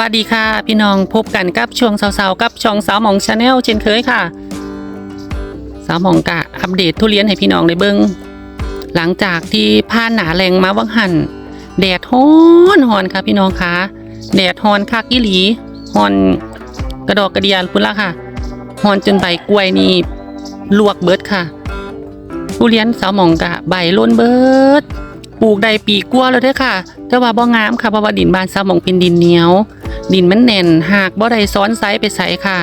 วัสดีค่ะ พี่น้องพบกันกับช่วงสาวๆกับช่องสาวหมองชาแนลเช่นเคยค่ะ สาวหมองกะอัปเดตทุเรียนให้พี่น้องได้เบิงหลังจากที่ผ่านหนาแรงมาวังหันแดดฮ้อนฮอนค่ะพี่น้องคะแดดฮอนคักอีหลีฮอนกระดอกกระเดียนพุ่นละค่ะฮอนจนใบกล้วยนี่ลวกเบิดค่ะ ทุเรียนสาวหมองกะใบล้นเบิดปลูกได้ปีกว่าแล้วเด้อค่ะ แต่ว่าบ่งามค่ะเพราะว่าดินบ้านซาหมองเป็นดินเหนียว ดินมันแน่นหากบ่ได้ซ้อนไซส์ไปใส่ค่ะ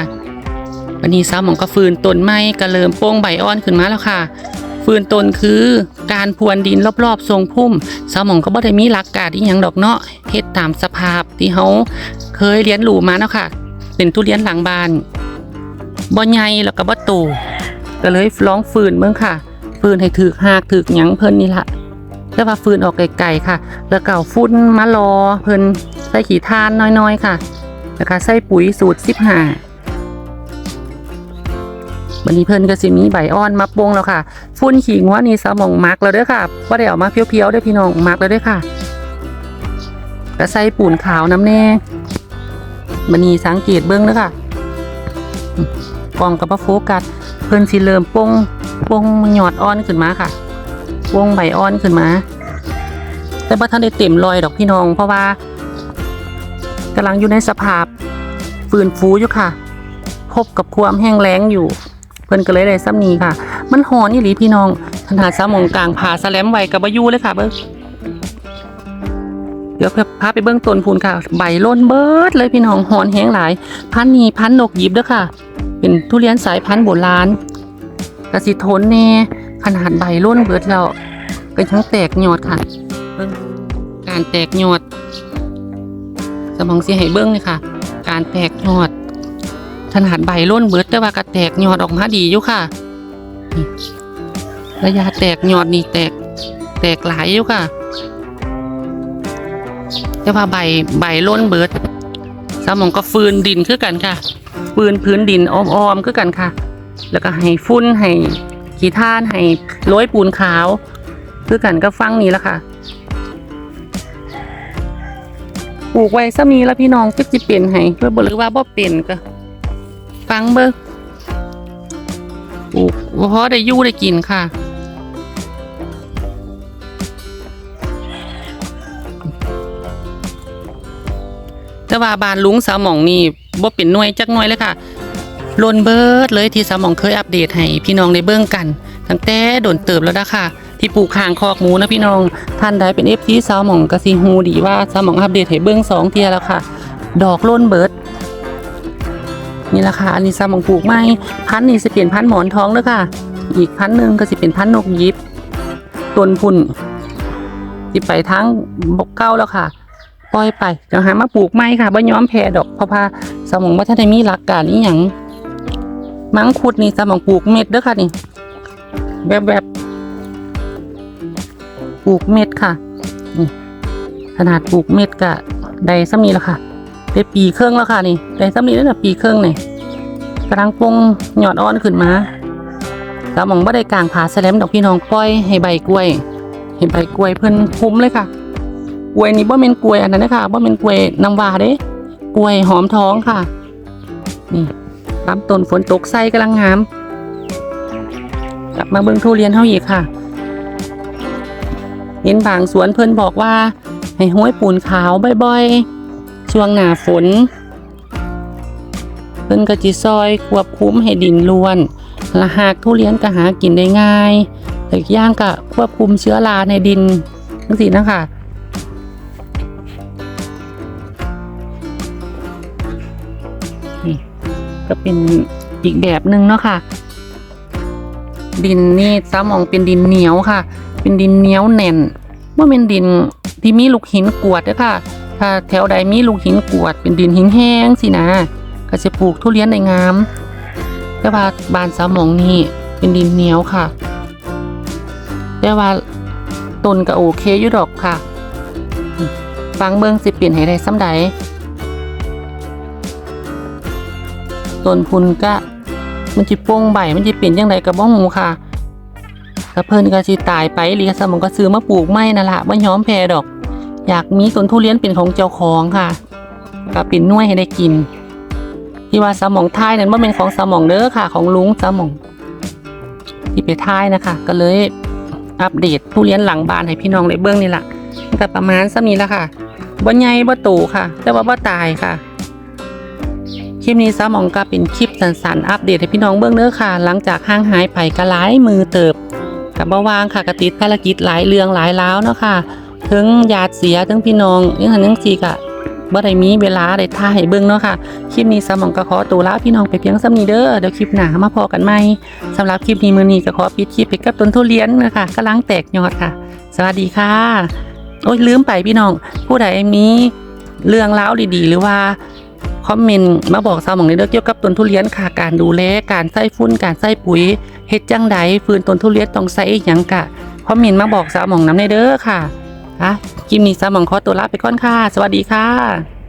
วันนี้ซาหมองก็ฟืนต้นไม้ก็เริ่มโป้งใบอ่อนขึ้นมาแล้วค่ะ ฟืนต้นคือการพรวนดินรอบๆ ทรงพุ่มซาหมองก็บ่ได้มีหลักการอีหยังดอกเนาะเฮ็ดตามสภาพที่เฮาเคยเรียนรู้มาเนาะค่ะ เป็นทุเรียนหลังบ้านบ่ใหญ่แล้วก็บ่โตก็เลยลองฟืนเบิ่งค่ะ ฟืนให้ถึกหากถึกหยังเพิ่นนี่ละแล้วว่าฟืนออกไกลๆค่ะ แล้วเก่าฟุ้นมารอเพิ่น ใส่ขี้ทานน้อยๆค่ะแล้วก็ใส่ปุ๋ยสูตรสิบห้าวันนี้เพิ่นก็สิมีใบอ่อนมาโปงแล้วค่ะ ฟุ้นขิงว่านี่สมองมักแล้วเด้อค่ะว่าได้ออกมาเพียวๆเด้พี่น้องมักแล้วเด้อค่ะก็ใส่ปูนขาวน้ำแน่วันนี้สังเกตเบิ้องเด้อค่ะกล่องกับว่าโฟกัสเพิ่นสิเริ่มโปงโปงหยอดอ่อนขึ้นมาค่ะวงใบอ่อนขึ้นมา แต่บ่ทันได้เต็มรอยดอกพี่น้อง เพราะว่า กำลังอยู่ในสภาพฟื้นฟูอยู่ค่ะ พบกับความแห้งแล้งอยู่ เพิ่นก็เลยได้ซ้ำนี้ค่ะ มันหอนอีหลีพี่น้องขนาดซ้ำมองกลางผาสแลมไว้กับบอยูเลยค่ะเบิ้งเดี๋ยวพาไปเบิ้งต้นพูนค่ะ ใบล้นเบิดเลยพี่น้องหอนแห้งหลาย พันนี้พันนกหยิบเด้อค่ะ เป็นทุเรียนสายพันธุ์โบราณกระสิทนแน่ขนาดใบล้นเบิดแล้วก็ยังแตกยอดค่ะ การแตกยอด สมองสิให้เบิ้งเลยค่ะ การแตกยอดขนาดใบล้นเบิดแต่ว่าก็แตกยอดออกมาดีอยู่ค่ะระยะแตกยอดนี่แตกแตกหลายอยู่ค่ะ แต่ว่าใบใบล้นเบิดสมองก็ฟืนดินคือกันค่ะ ฟืนพื้นดินอ้อมๆคือกันค่ะ แล้วก็ให้ฟุ้นให้ขี้ท่านให้โรยปูนขาว คือกันก็ฟังนี้ละค่ะ ปลูกไว้ซ้ำนี้แล้วพี่น้องก็จะเปลี่ยนให้เพื่อบอกหรือว่าบ่เปลี่ยนก็ฟังเบิ่งปลูกเพราะได้อยู่ได้กินค่ะแต่ว่าบานลุงสาวหมองนี่บ่เป็นหน่วยจักหน่วยเลยค่ะลนเบิดเลยที่สาวหมองเคยอัปเดตให้พี่น้องได้เบิ่งกัน ตั้งแต่โดนเติบแล้วนะค่ะ ที่ปลูกข้างคอกหมูนะพี่น้อง ท่านใดเป็น FC สาวหมองก็สิฮู้ดีว่าสาวหมองอัปเดตให้เบิ่งสองเทียแล้วค่ะ ดอกล้นเบิร์ดนี่แหละค่ะอันนี้สาวหมองปลูกใหม่พันนี้สิเป็นพันหมอนทองเด้อค่ะ อีกพันหนึ่งก็สิเป็นพันนกยิบต้นพุ่นสิไปทางบกเก้าแล้วค่ะปล่อยไปเดี๋ยวหามาปลูกใหม่ค่ะบ่ยอมแพ้ดอกเพราะว่าสมองว่าถ้าได้มีหลักการอีหยังมังคุดนี่สมองปลูกเม็ดเด้อค่ะนี่แบบแบบ ปลูกเม็ดค่ะนี่ขนาดปลูกเม็ดกะได้ซ้ำนี้แล้วค่ะได้ปีเครึ่องแล้วค่ะนี่ได้ซ้ำนี้แล้วนะปีเครึ่องนี่กำลังปงหยอดอ่อนขึ้นมาสมองบ่ได้กลางผาแสลมดอกพี่น้องปล่อยให้ใบกล้วยให้ใบกล้วยเพิ่นคุ้มเลยค่ะกล้วยนี่บ่เป็นกล้วยอันนั้นนะคะบ่เป็นกล้วยน้ำว้าเด้กล้วยหอมท้องค่ะ นี่ลำต้นฝนตกใส่กำลังงาม กลับมาเบิ่งทุเรียนเฮาอีกค่ะ เห็นบางสวนเพิ่นบอกว่า ให้ห้อยปูนขาวบ่อยๆ ช่วงหน้าฝน เพิ่นก็จิซอยควบคุมให้ดินล้วนและหากทุเรียนก็หากินได้ง่ายแต่อีกอย่างก็ควบคุมเชื้อราในดินทั้งสี่นะคะนี่ก็เป็นอีกแบบหนึ่งเนาะค่ะ ดินนี่ซ้ำมองเป็นดินเหนียวค่ะ เป็นดินเหนียวแน่นว่าเป็นดินที่มีลูกหินกวดเด้อค่ะ ถ้าแถวใดมีลูกหินกวด เป็นดินหินแห้งสินะก็จะปลูกทุเรียนได้งาม แต่ว่าบานซ้ำมองนี่เป็นดินเหนียวค่ะ แต่ว่าต้นก็โอเคอยู่ดอกค่ะ ฟังเบิ่งสิเปลี่ยนให้ได้ซ้ำใดต้นพุนก็มันจิโป้งใบมันจิเปลี่ยนยังไงกับบ้องหมูค่ะ กระเพิ่นก็สิตายไปหรือสมองก็ซื้อมาปลูกไม่นั่นละไม่ย้อมแพรดอก อยากมีต้นทุเรียนเป็นของเจ้าของค่ะก็เป็นน่วยให้ได้กิน ที่ว่าสมองท้ายนั้นว่าเป็นของสมองเด้อค่ะ ของลุงสมอง ที่ไปท้ายนะคะ ก็เลยอัปเดตทุเรียนหลังบ้านให้พี่น้องได้เบื้องนี่แหละก็ประมาณสักนี้ละค่ะบ่ใหญ่บ่โตค่ะ แต่ว่าบ่ตายค่ะคลิปนี้สมองก็เป็นคลิปสั้นๆอัปเดตให้พี่น้องเบื้องเด้อค่ะ หลังจากห่างหายไปก็หลายมือเติบ กับบ่วางค่ะกติดภารกิจหลายเรื่องหลายล้าวเนาะค่ะถึงญาติเสียถึงพี่น้องยังหันยังสีกะบ่ได้มีเวลาได้ท่าให้เบิ่งเนาะค่ะ คลิปนี้สมองก็ขอตัวลาพี่น้องไปเพียงซ้ำนี้เด้อ เดี๋ยวคลิปหน้ามาพอกันใหม่สำหรับคลิปนี้มือนี้ก็ขอปิดคลิปไปกับต้นทุเรียนนะคะกำลังแตกยอดค่ะ สวัสดีค่ะ โอ้ยลืมไปพี่น้อง ผู้ใดมีเรื่องราดีๆ หรือว่า คอมเมนต์มาบอกสาวหมองในเรื่องเกี่ยวกับต้นทุเรียนค่ะการดูแลการใส่ฟุ้นการใส่ปุ๋ยเฮ็ดจังใดฟืนต้นทุเรียนต้องใส่อิหยังกะคอมเมนต์มาบอกสาวหมองน้ำในเด้อค่ะอะคลิปนี้สาวหมองขอตัวลาไปก่อนค่ะ สวัสดีค่ะ